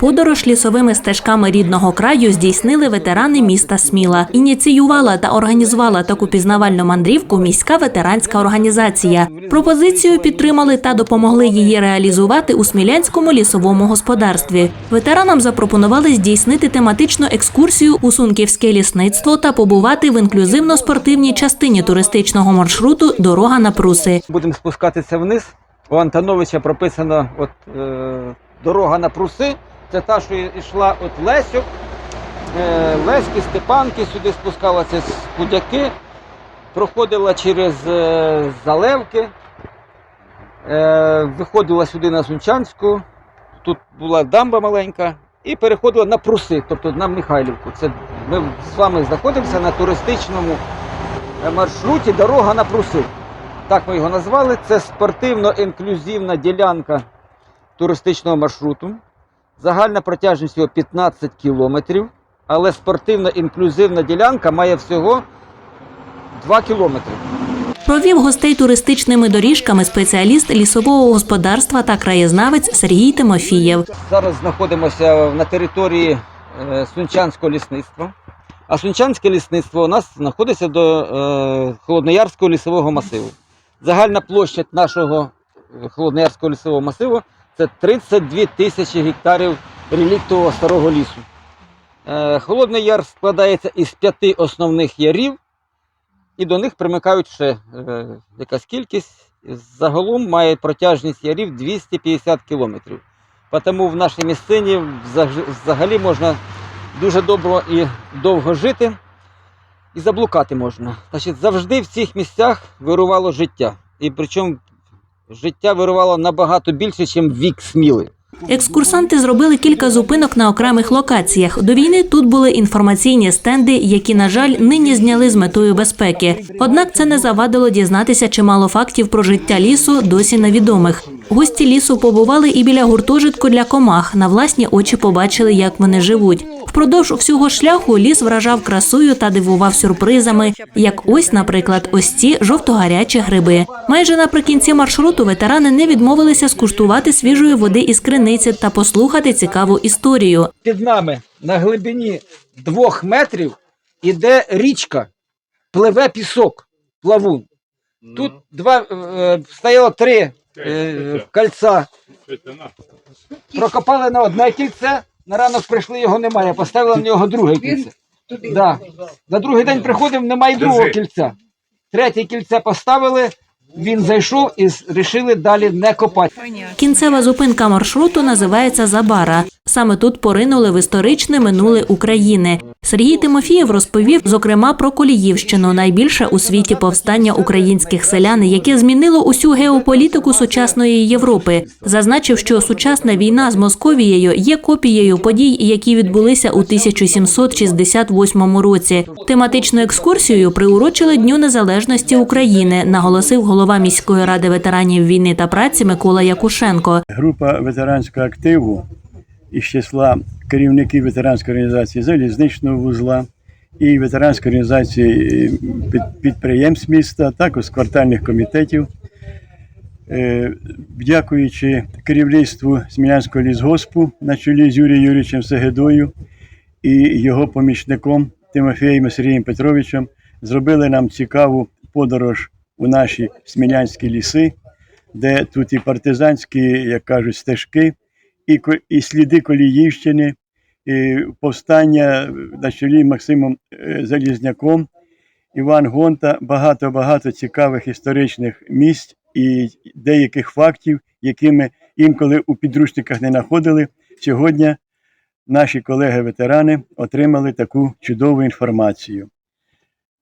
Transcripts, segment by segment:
Подорож лісовими стежками рідного краю здійснили ветерани міста Сміла. Ініціювала та організувала таку пізнавальну мандрівку міська ветеранська організація. Пропозицію підтримали та допомогли її реалізувати у смілянському лісовому господарстві. Ветеранам запропонували здійснити тематичну екскурсію у Сунківське лісництво та побувати в інклюзивно-спортивній частині туристичного маршруту Дорога на Пруси. Будемо спускатися вниз. У Антоновича прописано от, е, дорога на пруси. Це та, що йшла от Лесю. Е, Леськи, Степанки сюди спускалася з Кудяки, проходила через е, Залевки, е, виходила сюди на Сунчанську, тут була дамба маленька, і переходила на пруси, тобто на Михайлівку. Це ми з вами знаходимося на туристичному маршруті Дорога на пруси. Так ми його назвали. Це спортивно-інклюзивна ділянка туристичного маршруту. Загальна протяжність його 15 кілометрів, але спортивно-інклюзивна ділянка має всього 2 кілометри. Провів гостей туристичними доріжками спеціаліст лісового господарства та краєзнавець Сергій Тимофієв. Зараз знаходимося на території е, Сунчанського лісництва. А Сунчанське лісництво у нас знаходиться до е, Холодноярського лісового масиву. Загальна площа нашого е, Холодноярського лісового масиву це 32 тисячі гектарів реліктового старого лісу. Е, Холодний Яр складається із п'яти основних ярів, і до них примикають ще е, якась кількість. Загалом має протяжність ярів 250 кілометрів. Тому в нашій місцині взагалі можна дуже добре і довго жити, і заблукати можна. Значить, завжди в цих місцях вирувало життя. І причому життя вирувало набагато більше, ніж вік сміли. Екскурсанти зробили кілька зупинок на окремих локаціях. До війни тут були інформаційні стенди, які, на жаль, нині зняли з метою безпеки. Однак це не завадило дізнатися чимало фактів про життя лісу, досі невідомих. Гості лісу побували і біля гуртожитку для комах. На власні очі побачили, як вони живуть. Впродовж всього шляху ліс вражав красою та дивував сюрпризами, як ось, наприклад, ось ці жовтогарячі гриби. Майже наприкінці маршруту ветерани не відмовилися скуштувати свіжої води із криниці та послухати цікаву історію. Під нами на глибині двох метрів іде річка, пливе пісок, плавун. Тут два е, стояло три е, кольця. Прокопали на одне кільце, на ранок прийшли, його немає. Поставили на нього друге кільце. Да. На другий день приходимо, немає другого кільця. Третє кільце поставили, він зайшов і вирішили далі не копати. Кінцева зупинка маршруту називається Забара. Саме тут поринули в історичне минуле України. Сергій Тимофієв розповів, зокрема, про Коліївщину, найбільше у світі повстання українських селян, яке змінило усю геополітику сучасної Європи. Зазначив, що сучасна війна з Московією є копією подій, які відбулися у 1768 році. Тематичну екскурсію приурочили Дню Незалежності України, наголосив голова міської ради ветеранів війни та праці Микола Якушенко. група ветеранського активу із числа керівників ветеранської організації залізничного вузла і ветеранської організації е, підприємств міста, також квартальних комітетів. Е, Дякуючи керівництву Смілянського лісгоспу на чолі з Юрієм Юрійовичем Сегедою і його помічником Тимофієм Сергієм Петровичем, зробили нам цікаву подорож у наші смілянські ліси, де тут і партизанські, як кажуть, стежки, і, і сліди Коліївщини, і повстання на чолі Максимом е, Залізняком, Іван Гонта, багато-багато цікавих історичних місць і деяких фактів, які ми інколи у підручниках не знаходили. Сьогодні наші колеги-ветерани отримали таку чудову інформацію.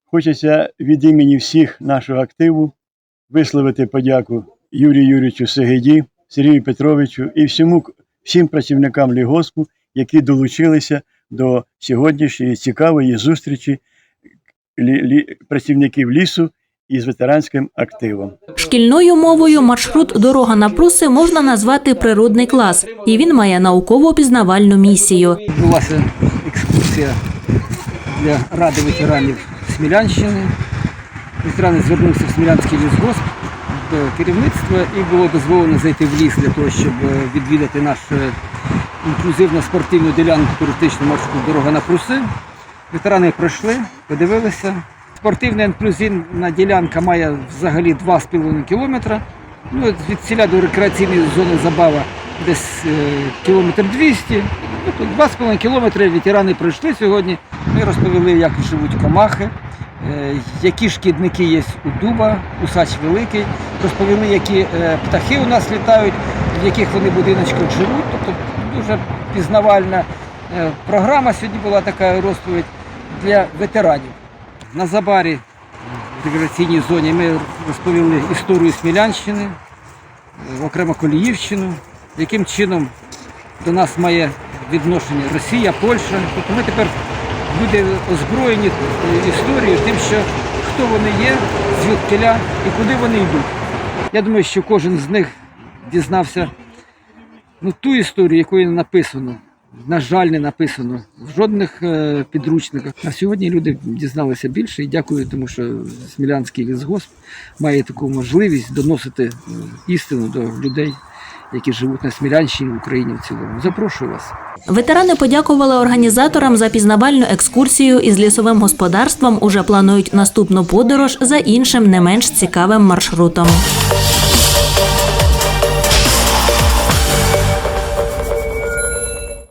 Хочеться від імені всіх нашого активу висловити подяку Юрію Юрійовичу Сегеді, Сергію Петровичу і всьому, всім працівникам лігоспу, які долучилися до сьогоднішньої цікавої зустрічі лі, лі, працівників лісу із ветеранським активом. Шкільною мовою маршрут Дорога на Пруси можна назвати природний клас, і він має науково-пізнавальну місію. Відбулася екскурсія для Ради ветеранів Смілянщини. Ветерани звернувся в Смілянський лісгосп керівництва і було дозволено зайти в ліс для того, щоб е, відвідати наш е, інклюзивну спортивну ділянку туристичного маршруту дорога на Пруси. Ветерани пройшли, подивилися. Спортивна інклюзивна ділянка має взагалі 2,5 кілометра. Ну, від ціля до рекреаційної зони забава десь е, кілометр 200. Тобто 2,5 кілометри ветерани пройшли сьогодні. Ми розповіли, як живуть комахи, які шкідники є у дуба, усач великий. Розповіли, які е, птахи у нас літають, в яких вони будиночках живуть. Тобто дуже пізнавальна е, програма сьогодні була така розповідь для ветеранів. На Забарі в рекреаційній зоні ми розповіли історію Смілянщини, е, окремо Коліївщину, яким чином до нас має відношення Росія, Польща. Тобто ми тепер люди озброєні історією, тим, що хто вони є, звідкиля і куди вони йдуть. Я думаю, що кожен з них дізнався ну, ту історію, якої не написано. На жаль, не написано в жодних е, підручниках. А сьогодні люди дізналися більше і дякую, тому що Смілянський лісгосп має таку можливість доносити е, істину до людей, які живуть на Смілянщині в Україні в цілому. Запрошую вас. Ветерани подякували організаторам за пізнавальну екскурсію із лісовим господарством. Уже планують наступну подорож за іншим не менш цікавим маршрутом.